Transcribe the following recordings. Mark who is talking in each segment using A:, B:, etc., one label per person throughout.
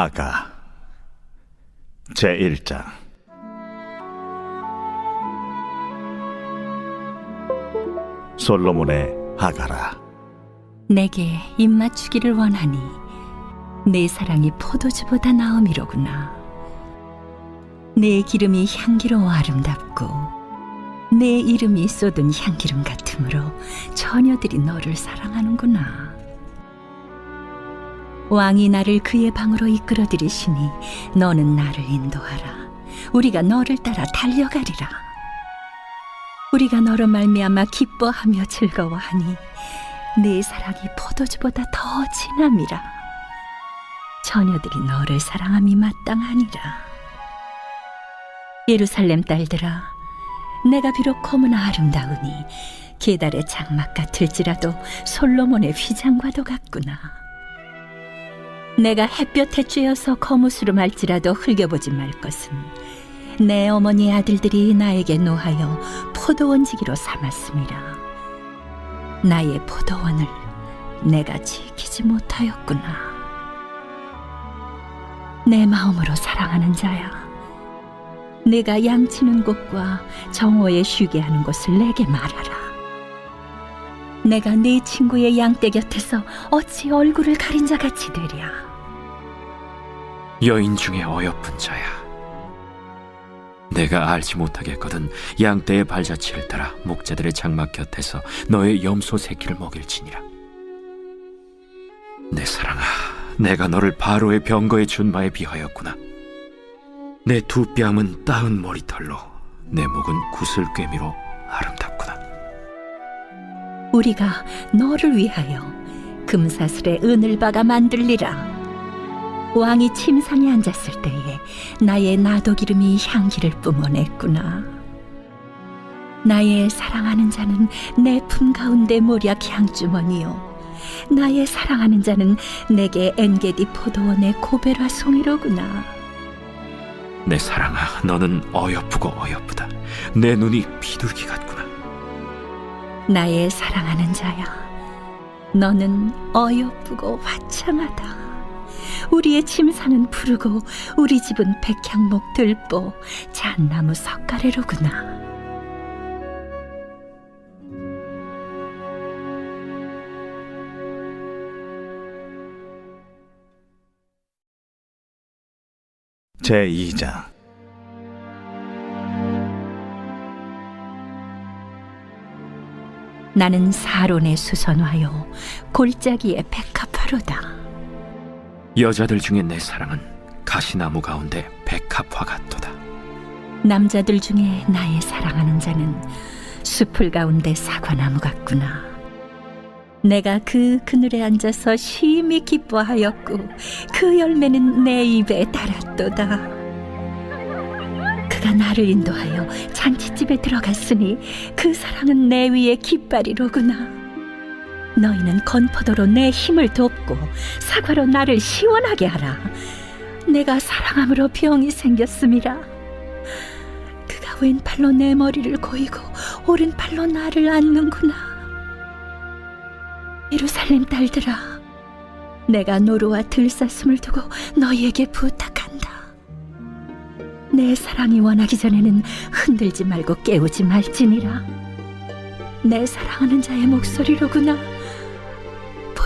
A: 아가 제1장 솔로몬의 하가라
B: 내게 입맞추기를 원하니 내 사랑이 포도주보다 나음이로구나. 내 기름이 향기로워 아름답고 내 이름이 쏟은 향기름 같으므로 처녀들이 너를 사랑하는구나. 왕이 나를 그의 방으로 이끌어 들이시니 너는 나를 인도하라. 우리가 너를 따라 달려가리라. 우리가 너로 말미암아 기뻐하며 즐거워하니 내 사랑이 포도주보다 더 진함이라. 처녀들이 너를 사랑함이 마땅하니라. 예루살렘 딸들아, 내가 비록 검으나 아름다우니 계달의 장막 같을지라도 솔로몬의 휘장과도 같구나. 내가 햇볕에 쬐어서 거무스름 할지라도 흘겨보지 말 것은 내 어머니 아들들이 나에게 노하여 포도원지기로 삼았음이라. 나의 포도원을 내가 지키지 못하였구나. 내 마음으로 사랑하는 자야. 내가 양치는 곳과 정오에 쉬게 하는 곳을 내게 말하라. 내가 네 친구의 양떼 곁에서 어찌 얼굴을 가린 자 같이 되랴.
C: 여인 중에 어여쁜 자야. 내가 알지 못하겠거든 양떼의 발자취를 따라 목자들의 장막 곁에서 너의 염소 새끼를 먹일지니라. 내 사랑아, 내가 너를 바로의 병거의 준마에 비하였구나. 내 두 뺨은 따은 머리털로, 내 목은 구슬꿰미로 아름답구나.
B: 우리가 너를 위하여 금사슬에 은을 박아 만들리라. 왕이 침상에 앉았을 때에 나의 나도 기름이 향기를 뿜어냈구나. 나의 사랑하는 자는 내 품 가운데 모략 향주머니요. 나의 사랑하는 자는 내게 엔게디 포도원의 고베라 송이로구나.
C: 내 사랑아, 너는 어여쁘고 어여쁘다. 내 눈이 비둘기 같구나.
B: 나의 사랑하는 자야, 너는 어여쁘고 화창하다. 우리의 침상은 푸르고 우리 집은 백향목 들보 잣나무 석가래로구나.
A: 제2장
B: 나는 사론의 수선화요 골짜기의 백합화로다.
C: 여자들 중에 내 사랑은 가시나무 가운데 백합화 같도다.
B: 남자들 중에 나의 사랑하는 자는 숲을 가운데 사과나무 같구나. 내가 그 그늘에 앉아서 심히 기뻐하였고 그 열매는 내 입에 달았도다. 그가 나를 인도하여 잔치집에 들어갔으니 그 사랑은 내 위에 깃발이로구나. 너희는 건포도로 내 힘을 돕고 사과로 나를 시원하게 하라. 내가 사랑함으로 병이 생겼음이라. 그가 왼팔로 내 머리를 고이고 오른팔로 나를 안는구나. 예루살렘 딸들아, 내가 노루와 들사슴을 두고 너희에게 부탁한다. 내 사랑이 원하기 전에는 흔들지 말고 깨우지 말지니라. 내 사랑하는 자의 목소리로구나.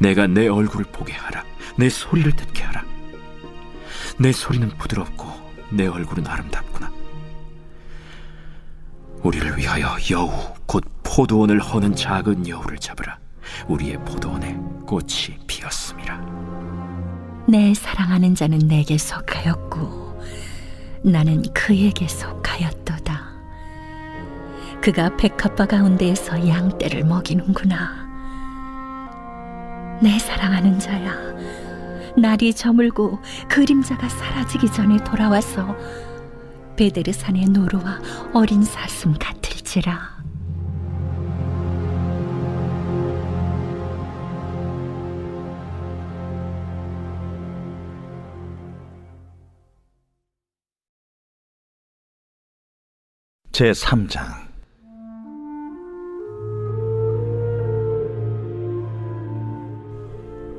C: 내가 내 얼굴을 보게 하라. 내 소리를 듣게 하라. 내 소리는 부드럽고 내 얼굴은 아름답구나. 우리를 위하여 여우 곧 포도원을 허는 작은 여우를 잡으라 우리의 포도원에 꽃이 피었음이라
B: 내 사랑하는 자는 내게 속하였고 나는 그에게 속하였도다. 그가 백합바 가운데에서 양떼를 먹이는구나. 내 사랑하는 자야, 날이 저물고 그림자가 사라지기 전에 돌아와서 베데르산의 노루와 어린 사슴 같을지라.
A: 제 3장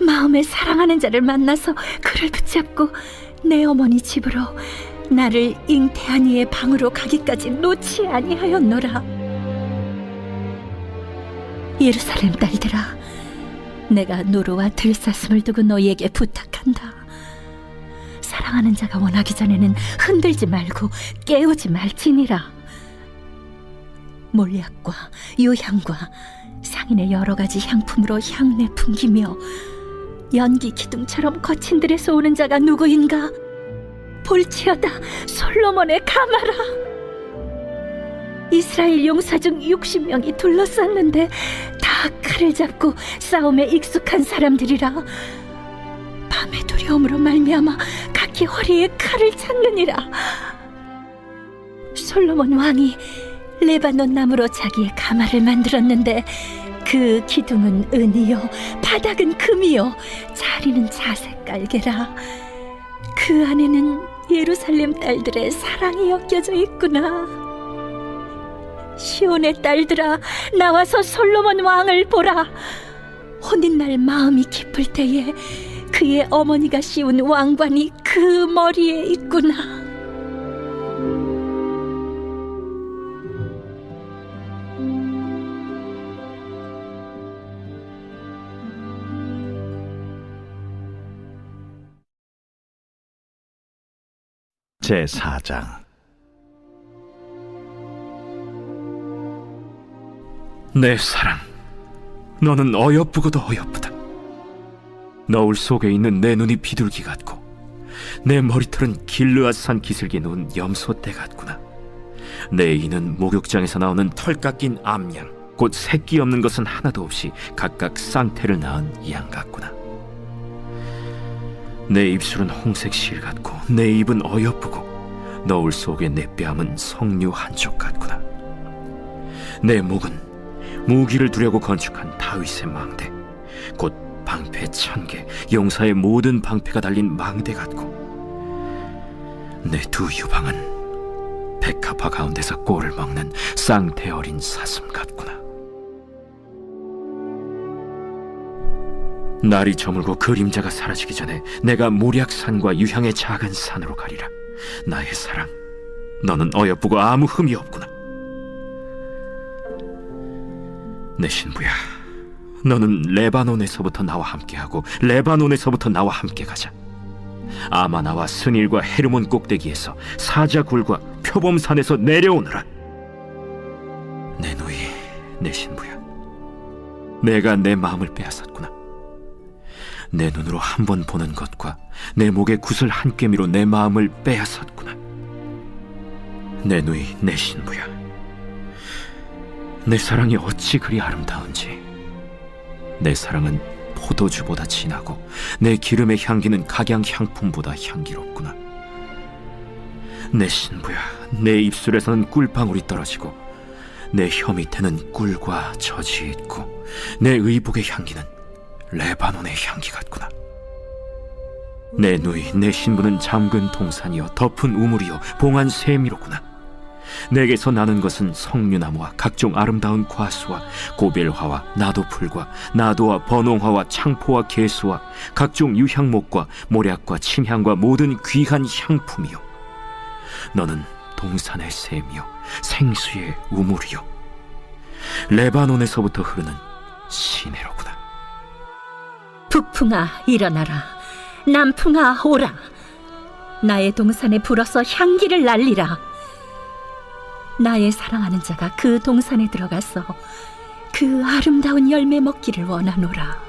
B: 마음에 사랑하는 자를 만나서 그를 붙잡고 내 어머니 집으로 나를 잉태한 이의 방으로 가기까지 놓지 아니하였노라. 예루살렘 딸들아 내가 노루와 들사슴을 두고 너희에게 부탁한다. 사랑하는 자가 원하기 전에는 흔들지 말고 깨우지 말지니라. 몰약과 유향과 상인의 여러 가지 향품으로 향내 풍기며 연기 기둥처럼 거친 들에서 오는 자가 누구인가? 볼지어다 솔로몬의 가마라. 이스라엘 용사 중 60명이 둘러쌌는데 다 칼을 잡고 싸움에 익숙한 사람들이라. 밤의 두려움으로 말미암아 각기 허리에 칼을 찾느니라. 솔로몬 왕이 레바논 나무로 자기의 가마를 만들었는데 그 기둥은 은이요 바닥은 금이요 자리는 자색 깔개라. 그 안에는 예루살렘 딸들의 사랑이 엮여져 있구나. 시온의 딸들아 나와서 솔로몬 왕을 보라. 혼인날 마음이 깊을 때에 그의 어머니가 씌운 왕관이 그 머리에 있구나
A: 제 4장.
C: 내 사랑 너는 어여쁘고도 어여쁘다. 너울 속에 있는 내 눈이 비둘기 같고 내 머리털은 길르앗산 기슭에 놓은 염소떼 같구나. 내 이는 목욕장에서 나오는 털 깎인 암양 곧 새끼 없는 것은 하나도 없이 각각 쌍태를 낳은 양 같구나 내 입술은 홍색 실 같고 내 입은 어여쁘고 너울 속에 내 뺨은 석류 한쪽 같구나. 내 목은 무기를 두려고 건축한 다윗의 망대 곧 방패 천 개 용사의 모든 방패가 달린 망대 같고 내 두 유방은 백합화 가운데서 꼴을 먹는 쌍태 어린 사슴 같구나 날이 저물고 그림자가 사라지기 전에 내가 모략산과 유향의 작은 산으로 가리라. 나의 사랑 너는 어여쁘고 아무 흠이 없구나. 내 신부야 너는 레바논에서부터 나와 함께하고 레바논에서부터 나와 함께 가자. 아마나와 스닐과 헤르몬 꼭대기에서 사자굴과 표범산에서 내려오너라. 내 누이 내 신부야 내가 내 마음을 빼앗았구나 내 눈으로 한 번 보는 것과 내 목의 구슬 한 꿰미로 내 마음을 빼앗았구나. 내 누이 내 신부야 내 사랑이 어찌 그리 아름다운지. 내 사랑은 포도주보다 진하고 내 기름의 향기는 각양 향품보다 향기롭구나. 내 신부야 내 입술에서는 꿀방울이 떨어지고 내 혀 밑에는 꿀과 젖이 있고 내 의복의 향기는 레바논의 향기 같구나. 내 누이 내 신부는 잠근 동산이요. 덮은 우물이요. 봉한 샘이로구나. 내게서 나는 것은 석류나무와 각종 아름다운 과수와 고벨화와 나도풀과 나도와 번홍화와 창포와 개수와 각종 유향목과 모략과 침향과 모든 귀한 향품이요. 너는 동산의 샘이요. 생수의 우물이요. 레바논에서부터 흐르는 시내로구나
B: 북풍아 일어나라. 남풍아 오라. 나의 동산에 불어서 향기를 날리라. 나의 사랑하는 자가 그 동산에 들어가서 그 아름다운 열매 먹기를 원하노라